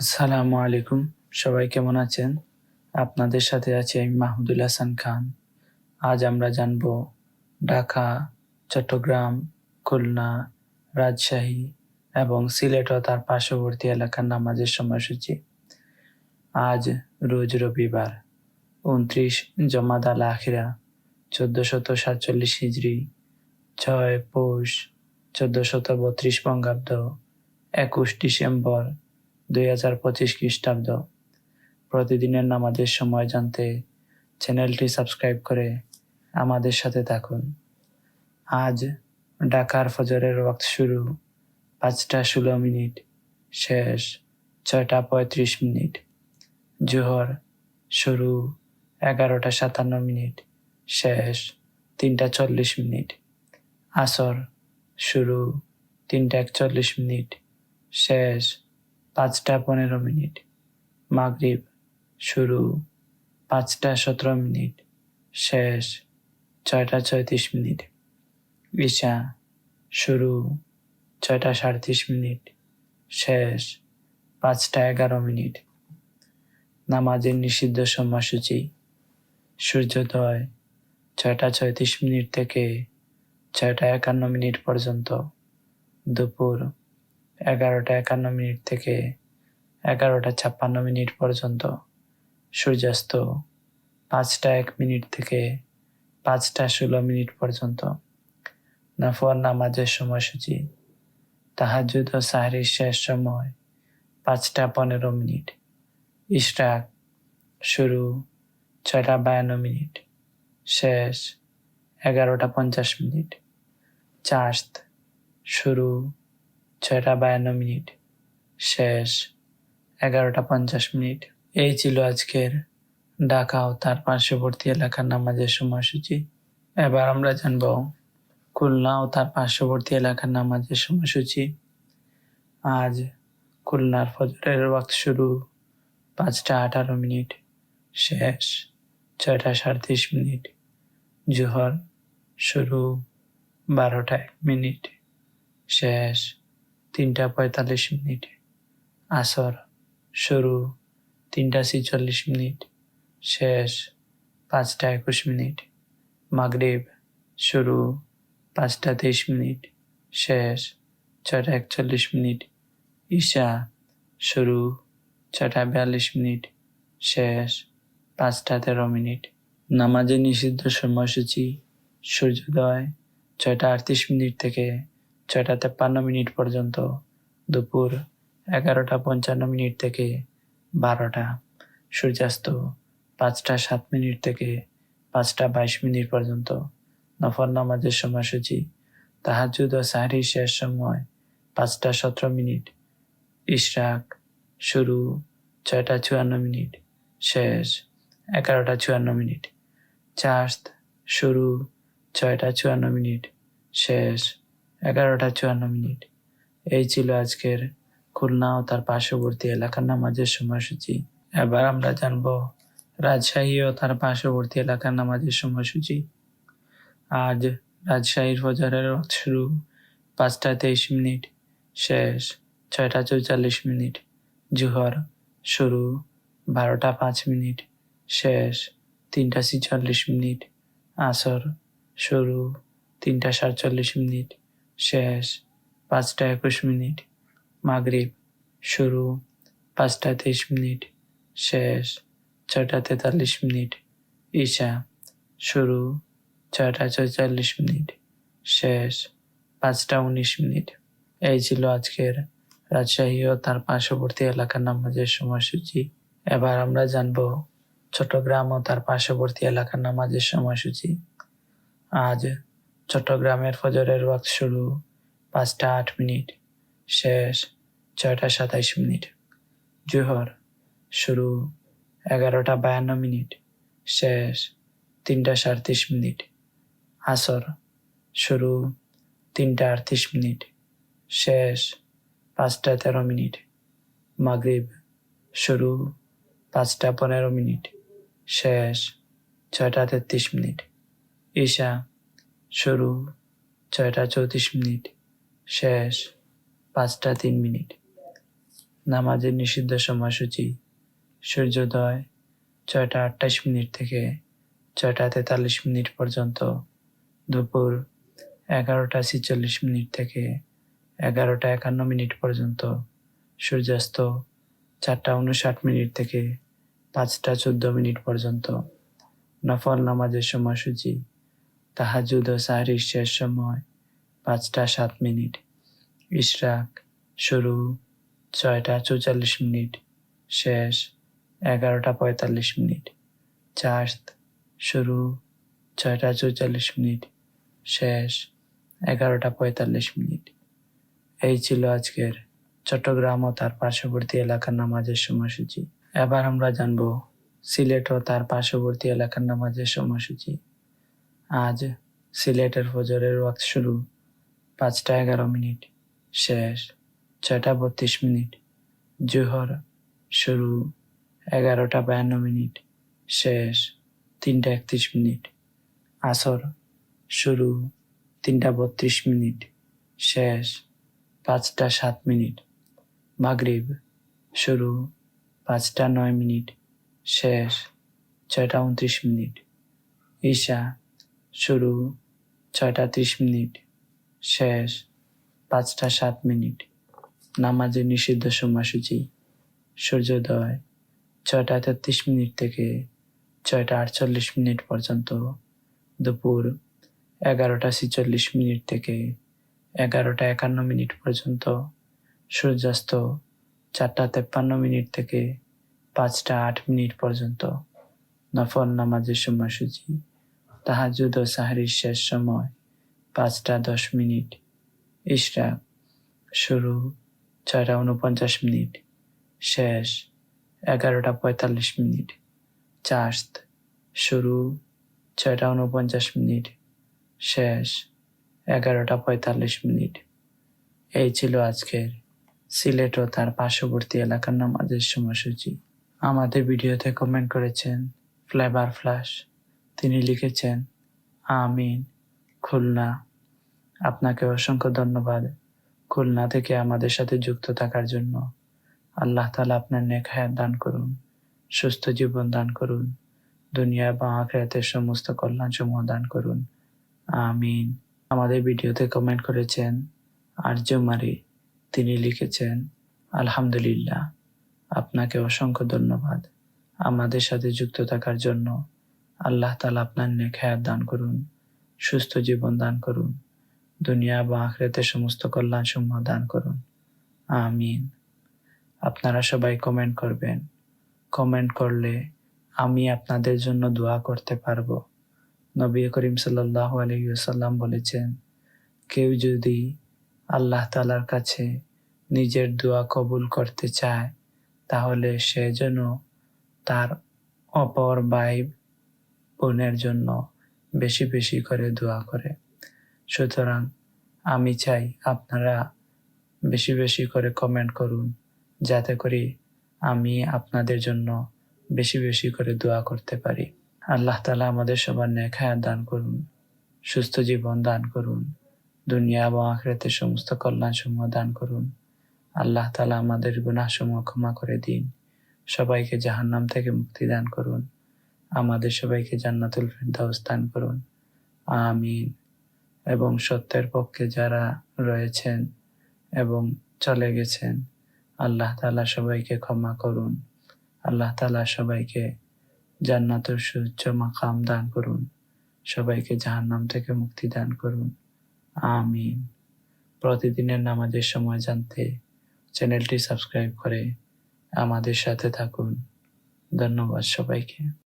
আসসালামু আলাইকুম। সবাই কেমন আছেন? আপনাদের সাথে আছে আমি মাহমুদুল হাসান খান। আজ আমরা জানব ঢাকা, চট্টগ্রাম, খুলনা, রাজশাহী এবং সিলেট ও তার পার্শ্ববর্তী এলাকার নামাজের সময়সূচি। আজ রোজ রবিবার, উনত্রিশ জমাদ আল আখিরা, চোদ্দশত সাতচল্লিশ হিজড়ি ছয় পৌষ, চোদ্দশত বত্রিশ বঙ্গাব্দ, একুশ ডিসেম্বর দুই হাজার পঁচিশ খ্রিস্টাব্দ। প্রতিদিনের নামাজের সময় জানতে চ্যানেলটি সাবস্ক্রাইব করে আমাদের সাথে থাকুন। আজ ঢাকার ফজরের ওয়াক্ত শুরু। পাঁচটা ষোলো মিনিট শেষ, ছয়টা পঁয়ত্রিশ মিনিট। জোহর শুরু এগারোটা সাতান্ন মিনিট শেষ, তিনটা চল্লিশ মিনিট। আসর শুরু তিনটা একচল্লিশ মিনিট শেষ পাঁচটা পনেরো মিনিট। মাগরিব শুরু, পাঁচটা সতেরো মিনিট। শেষ, ছয়টা ছয়ত্রিশ মিনিট। ঈশা শুরু, ছয়টা সাঁত্রিশ মিনিট। শেষ, পাঁচটা এগারো মিনিট। নামাজের নিষিদ্ধ সময়সূচি। সূর্যোদয়, ছয়টা ছয়ত্রিশ মিনিট থেকে ছয়টা একান্ন মিনিট পর্যন্ত। দুপুর এগারোটা একান্ন মিনিট থেকে এগারোটা ছাপ্পান্ন মিনিট পর্যন্ত সূর্যাস্ত, পাঁচটা এক মিনিট থেকে পাঁচটা ষোলো মিনিট পর্যন্ত নফর নামাজের সময়সূচি তাহাজুদ ও সাহারির শেষ সময় পাঁচটা পনেরো মিনিট, ইশরাক শুরু ছয়টা বায়ান্ন মিনিট, শেষ এগারোটা পঞ্চাশ মিনিট চার্স্ত শুরু ছয়টা বায়ান্ন মিনিট। শেষ এগারোটা পঞ্চাশ মিনিট। এই ছিল আজকের ঢাকা ও তার পার্শ্ববর্তী এলাকার নামাজের সময়সূচি। এবার আমরা জানব খুলনা ও তার পার্শ্ববর্তী এলাকার নামাজের সময়সূচি। আজ খুলনার ফজরের ওয়াক্ত শুরু পাঁচটা আঠারো মিনিট, শেষ ছয়টা সাড়ত্রিশ মিনিট, জোহর শুরু বারোটা এক মিনিট, শেষ তিনটা পঁয়তাল্লিশ মিনিট। আসর, শুরু, তিনটা ছিচল্লিশ মিনিট। শেষ, পাঁচটা একুশ মিনিট। মাগরিব, শুরু, পাঁচটা তেইশ মিনিট। শেষ ছটা একচল্লিশ মিনিট। ঈশা, শুরু, ছয়টা বিয়াল্লিশ মিনিট। শেষ, পাঁচটা তেরো মিনিট। নামাজের নিষিদ্ধ সময়সূচি, সূর্যোদয়, ছয়টা আটত্রিশ মিনিট থেকে ছয়টা তেপ্পান্ন মিনিট পর্যন্ত, দুপুর এগারোটা পঞ্চান্ন মিনিট থেকে বারোটা, সূর্যাস্ত পাঁচটা সাত মিনিট থেকে পাঁচটা বাইশ মিনিট পর্যন্ত। নফর নামাজের সময়সূচি তাহাজুদ ও সাহারির শেষ সময় পাঁচটা সতেরো মিনিট। ইশরাক শুরু ছয়টা চুয়ান্ন মিনিট, শেষ এগারোটা চুয়ান্ন মিনিট। চার্স্ত শুরু ছয়টা চুয়ান্ন মিনিট, শেষ এগারোটা চুয়ান্ন মিনিট। এই ছিল আজকের খুলনা ও তার পার্শ্ববর্তী এলাকার নামাজের সময়সূচি। এবার আমরা জানব রাজশাহী ও তার পার্শ্ববর্তী এলাকার নামাজের সময়সূচি। আজ রাজশাহীর ফজরের শুরু পাঁচটা তেইশ মিনিট, শেষ ছয়টা চৌচল্লিশ মিনিট, জুহর শুরু বারোটা পাঁচ মিনিট, শেষ তিনটা ছিচল্লিশ মিনিট, আসর শুরু তিনটা সাতচল্লিশ মিনিট শেষ, পাঁচটা একুশ মিনিট। মাগরিব, শুরু, পাঁচটা তেইশ মিনিট। শেষ, ছয়টা তেতাল্লিশ মিনিট। ঈশা, শুরু, ছয়টা ছয়চল্লিশ মিনিট। শেষ, পাঁচটা উনিশ মিনিট। এই ছিল আজকের রাজশাহী ও তার পার্শ্ববর্তী এলাকার নামাজের সময়সূচি। এবার আমরা জানব চট্টগ্রাম ও তার পার্শ্ববর্তী এলাকার নামাজের সময়সূচি। আজ চট্টগ্রামের ফজরের ওয়াক্ত শুরু, পাঁচটা আট মিনিট, শেষ ছয়টা সাতাইশ মিনিট। জোহর শুরু এগারোটা বায়ান্ন মিনিট, শেষ তিনটা সাঁত্রিশ মিনিট। আসর শুরু তিনটা আটত্রিশ মিনিট, শেষ পাঁচটা তেরো মিনিট। মাগরিব শুরু পাঁচটা পনেরো মিনিট, শেষ ছয়টা তেত্রিশ মিনিট। ঈশা শুরু, ছয়টা চৌত্রিশ মিনিট, শেষ পাঁচটা তিন মিনিট। নামাজের নিষিদ্ধ সময়সূচি, সূর্যোদয়, ছয়টা আটাইশ মিনিট থেকে ছয়টা তেতাল্লিশ মিনিট পর্যন্ত। দুপুর, এগারোটা ছেচল্লিশ মিনিট থেকে এগারোটা একান্ন মিনিট পর্যন্ত। সূর্যাস্ত, চারটা উনষাট মিনিট থেকে পাঁচটা চোদ্দ মিনিট পর্যন্ত। নফল নামাজের সময়সূচি তাহাজুদ ও সাহরির শেষ সময়, পাঁচটা সাত মিনিট। ইশরাক, শুরু, ছয়টা চৌচল্লিশ মিনিট, শেষ, এগারোটা পঁয়তাল্লিশ মিনিট। চার্ত শুরু, ছয়টা চৌচল্লিশ মিনিট, শেষ, এগারোটা পঁয়তাল্লিশ মিনিট। এই ছিল আজকের চট্টগ্রাম ও তার পার্শ্ববর্তী এলাকার নামাজের সময়সূচি। এবার আমরা জানব সিলেট ও তার পার্শ্ববর্তী এলাকার নামাজের সময়সূচি। আজ সিলেটের ফজরের ওয়াক্ত শুরু। পাঁচটা এগারো মিনিট শেষ, ছয়টা বত্রিশ মিনিট জোহর শুরু। এগারোটা বায়ান্ন মিনিট শেষ, তিনটা একত্রিশ মিনিট আসর শুরু। তিনটা বত্রিশ মিনিট শেষ, পাঁচটা সাত মিনিট মাগরিব শুরু। পাঁচটা নয় মিনিট শেষ, ছয়টা উনত্রিশ মিনিট ঈশা শুরু, ছয়টা ত্রিশ মিনিট, শেষ, পাঁচটা সাত মিনিট। নামাজের নিষিদ্ধ সময়সূচি, সূর্যোদয়, ছয়টা তেত্রিশ মিনিট থেকে ছয়টা আটচল্লিশ মিনিট পর্যন্ত। দুপুর, এগারোটা ছেচল্লিশ মিনিট থেকে এগারোটা একান্ন মিনিট পর্যন্ত। সূর্যাস্ত, চারটা তেপ্পান্ন মিনিট থেকে পাঁচটা আট মিনিট পর্যন্ত। নফল নামাজের সময়সূচি। তাহাজুদ ও সাহারির শেষ সময়, পাঁচটা দশ মিনিট ইশরাক শুরু, ছয়টা উনপঞ্চাশ মিনিট, শেষ, এগারোটা পঁয়তাল্লিশ মিনিট চার্ত শুরু, ছয়টা উনপঞ্চাশ মিনিট, শেষ, এগারোটা পঁয়তাল্লিশ মিনিট। এই ছিল আজকের সিলেট ও তার পার্শ্ববর্তী এলাকার নামাজের সময়সূচি। আমাদের ভিডিওতে কমেন্ট করেছেন ফ্লেভার ফ্লাশ তিনি লিখেছেন, আমিন, খুলনা। আপনাকে অসংখ্য ধন্যবাদ। খুলনা থেকে আমাদের সাথে যুক্ত থাকার জন্য। আল্লাহ তালা আপনার নেক হায়াত দান করুন, সুস্থ জীবন দান করুন, দুনিয়া এবং আখেরাতের সমস্ত কল্যাণ সমূহ দান করুন। আমিন। আমাদের ভিডিওতে কমেন্ট করেছেন আর্যমারি তিনি লিখেছেন, আলহামদুলিল্লাহ, আপনাকে অসংখ্য ধন্যবাদ। আমাদের সাথে যুক্ত থাকার জন্য আল্লাহ তালা আপনার নেক হায়াত দান করুন, সুস্থ জীবন দান করুন, দুনিয়া বা আখরেতে সমস্ত কল্যাণ সমূহ দান করুন। আমিন। আপনারা সবাই কমেন্ট করবেন। কমেন্ট করলে আমি আপনাদের জন্য দোয়া করতে পারব। নবী করিম সাল্লাহ আলহিউসাল্লাম বলেছেন, কেউ যদি আল্লাহ তালার কাছে নিজের দোয়া কবুল করতে চায়, তাহলে সে যেন তার অপর ভাই বোনের জন্য বেশি বেশি করে দোয়া করে। সুতরাং আমি চাই আপনারা বেশি বেশি করে কমেন্ট করুন, যাতে করে আমি আপনাদের জন্য বেশি বেশি করে দোয়া করতে পারি। আল্লাহ তালা আমাদের সবার নেখায়া দান করুন, সুস্থ জীবন দান করুন, দুনিয়া এবং আখড়াতে সমস্ত কল্যাণ সমূহ দান করুন। আল্লাহ তালা আমাদের গুনাহসমূহ ক্ষমা করে দিন, সবাইকে জাহান্নাম থেকে মুক্তি দান করুন। আমাদের সবাইকে জান্নাতুল ফেরদাউস করুন। আমিন। এবং সত্যের পক্ষে যারা রয়েছেন এবং চলে গেছেন, আল্লাহ তালা সবাইকে ক্ষমা করুন। আল্লাহ তালা সবাইকে জান্নাতের সুচ্চ মাকাম দান করুন। সবাইকে জাহান্নাম থেকে মুক্তি দান করুন। আমিন। প্রতিদিনের নামাজের সময় জানতে চ্যানেলটি সাবস্ক্রাইব করে আমাদের সাথে থাকুন। ধন্যবাদ সবাইকে।